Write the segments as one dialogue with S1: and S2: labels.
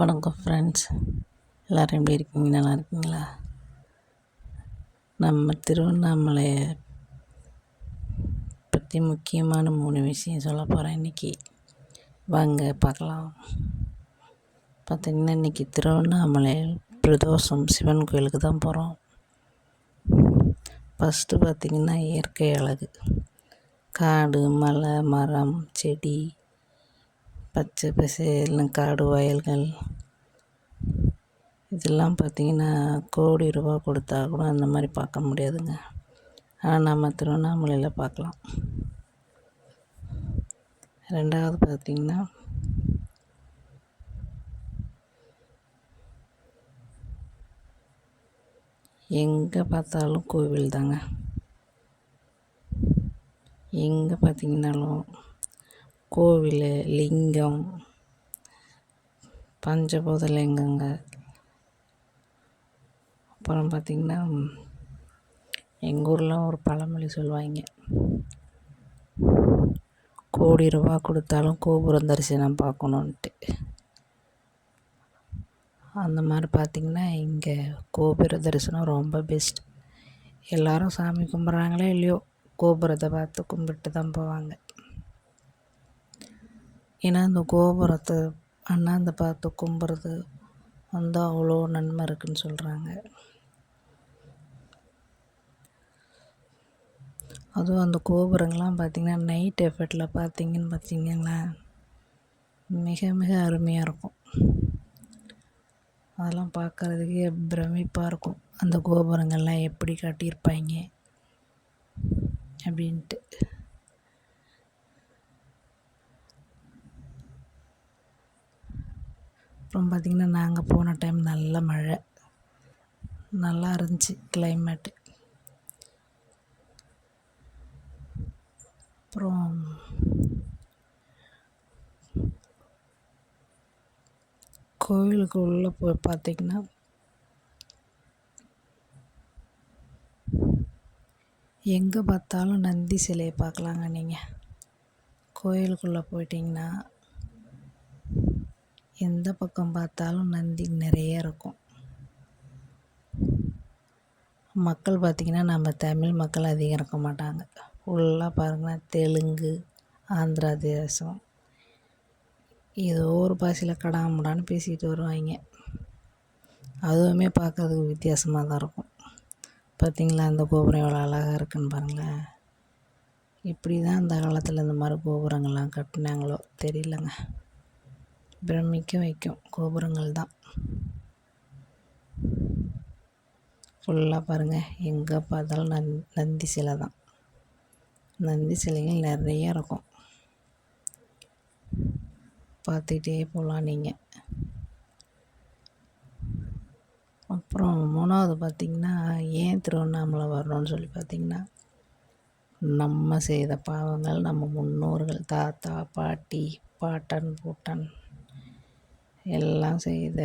S1: வணக்கம் ஃப்ரெண்ட்ஸ் எல்லோரும் எப்படி இருக்கீங்க நல்லா இருக்கீங்களா நம்ம திருவண்ணாமலையை பற்றி முக்கியமான மூணு விஷயம் சொல்ல போகிறேன் இன்றைக்கி வாங்க பார்க்கலாம் பார்த்திங்கன்னா இன்றைக்கி திருவண்ணாமலையில் பிரதோஷம் சிவன் கோயிலுக்கு தான் போகிறோம் ஃபஸ்ட்டு பார்த்திங்கன்னா இயற்கை அழகு காடு மலை மரம் செடி பச்சை பசேல்னு காடு வயல்கள் இதெல்லாம் பார்த்திங்கன்னா கோடி ரூபா கொடுத்தா கூட அந்த மாதிரி பார்க்க முடியாதுங்க ஆனால் நம்ம திருவண்ணாமலையில் பார்க்கலாம் ரெண்டாவது பார்த்திங்கன்னா எங்கே பார்த்தாலும் கோவில் தாங்க எங்கே பார்த்திங்கனாலும் கோவில் லிங்கம் பஞ்சபூத லிங்கங்கள் அப்புறம் பார்த்திங்கன்னா எங்கள் ஊரில் ஒரு பழமொழி சொல்லுவாங்க கோடி ரூபா கொடுத்தாலும் கோபுரம் தரிசனம் பார்க்கணுன்ட்டு அந்த மாதிரி பார்த்திங்கன்னா இங்கே கோபுர தரிசனம் ரொம்ப பெஸ்ட் எல்லோரும் சாமி கும்பிட்றாங்களே இல்லையோ கோபுரத்தை பார்த்து கும்பிட்டு தான் போவாங்க ஏன்னா அந்த கோபுரத்தை அண்ணா அந்த பார்த்து கும்பிட்றது வந்து அவ்வளோ நன்மை இருக்குதுன்னு சொல்கிறாங்க அதுவும் அந்த கோபுரங்கள்லாம் பார்த்திங்கன்னா நைட் எஃபர்ட்டில் பார்த்திங்கன்னு பார்த்திங்களேன் மிக மிக அருமையாக இருக்கும் அதெல்லாம் பார்க்குறதுக்கே பிரமிப்பாக இருக்கும் அந்த கோபுரங்கள்லாம் எப்படி கட்டியிருப்பாங்க அப்படின்ட்டு அப்புறம் பார்த்திங்கன்னா நாங்கள் போன டைம் நல்ல மழை நல்லா இருந்துச்சு கிளைமேட்டு அப்புறம் கோவிலுக்கு உள்ளே போய் பார்த்திங்கன்னா எங்கே பார்த்தாலும் நந்தி சிலையை பார்க்கலாங்க நீங்கள் கோயிலுக்குள்ளே போயிட்டிங்கன்னா எந்த பக்கம் பார்த்தாலும் நந்தி நிறைய இருக்கும் மக்கள் பார்த்திங்கன்னா நம்ம தமிழ் மக்கள் அதிகம் இருக்க மாட்டாங்க ஃபுல்லாக பாருங்கன்னா தெலுங்கு ஆந்திரா தேசம் ஏதோ ஒரு பாஷையில் கடாமுடான்னு பேசிக்கிட்டு வருவாங்க அதுவுமே பார்க்குறதுக்கு வித்தியாசமாக தான் இருக்கும் பார்த்திங்களா அந்த கோபுரம் எவ்வளோ அழகாக இருக்குன்னு பாருங்களேன் இப்படி தான் அந்த காலத்தில் இந்த மாதிரி கோபுரங்கள்லாம் கட்டினாங்களோ தெரியலங்க பிரமிக்க வைக்கும் கோபுரங்கள் தான் ஃபுல்லாக பாருங்கள் எங்கே பார்த்தாலும் நந் நந்தி சிலை தான் நந்தி சிலைகள் நிறைய இருக்கும் பார்த்துக்கிட்டே போகலாம் நீங்கள் அப்புறம் மூணாவது பார்த்திங்கன்னா ஏன் திருவண்ணாமலை வரணும்னு சொல்லி பார்த்திங்கன்னா நம்ம செய்த பாவங்கள் நம்ம முன்னோர்கள் தாத்தா பாட்டி பாட்டன் பூட்டன் எல்லாம் செய்த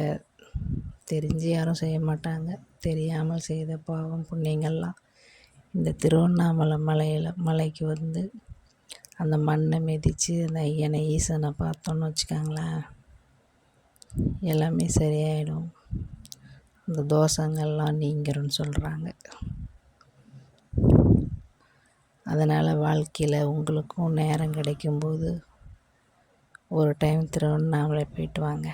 S1: தெரிஞ்சு யாரும் செய்ய மாட்டாங்க தெரியாமல் செய்த பாவம் புண்ணியங்கள்லாம் இந்த திருவண்ணாமலை மலையில் மலைக்கு வந்து அந்த மண்ணை மிதித்து அந்த ஐயனை ஈசனை பார்த்தோன்னு வச்சுக்கோங்களேன் எல்லாமே சரியாயிடும் அந்த தோஷங்கள்லாம் நீங்கிறோன்னு சொல்கிறாங்க அதனால் வாழ்க்கையில் உங்களுக்கும் நேரம் கிடைக்கும்போது ஒரு டைம் திருவண்ணாமலை போயிட்டு வாங்க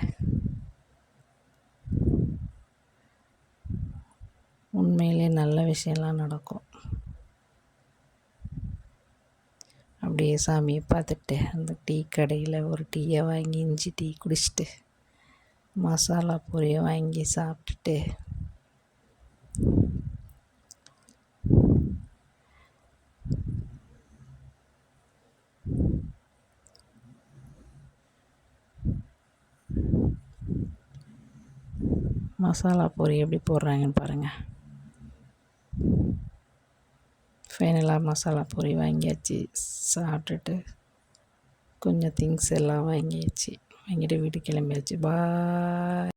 S1: உண்மையிலே நல்ல விஷயம்லாம் நடக்கும் அப்படியே சாமியை பார்த்துட்டு அந்த டீ கடையில் ஒரு டீயை வாங்கி இஞ்சி டீ குடிச்சிட்டு மசாலா பொரியை வாங்கி சாப்பிட்டுட்டு மசாலா பொரி எப்படி போடுறாங்கன்னு பாருங்கள் ஃபைனலாக மசாலா பொரி வாங்கியாச்சு சாப்பிட்டுட்டு கொஞ்சம் திங்ஸ் எல்லாம் வாங்கியாச்சு வாங்கிட்டு வீட்டுக்கு கிளம்பியாச்சு பாய்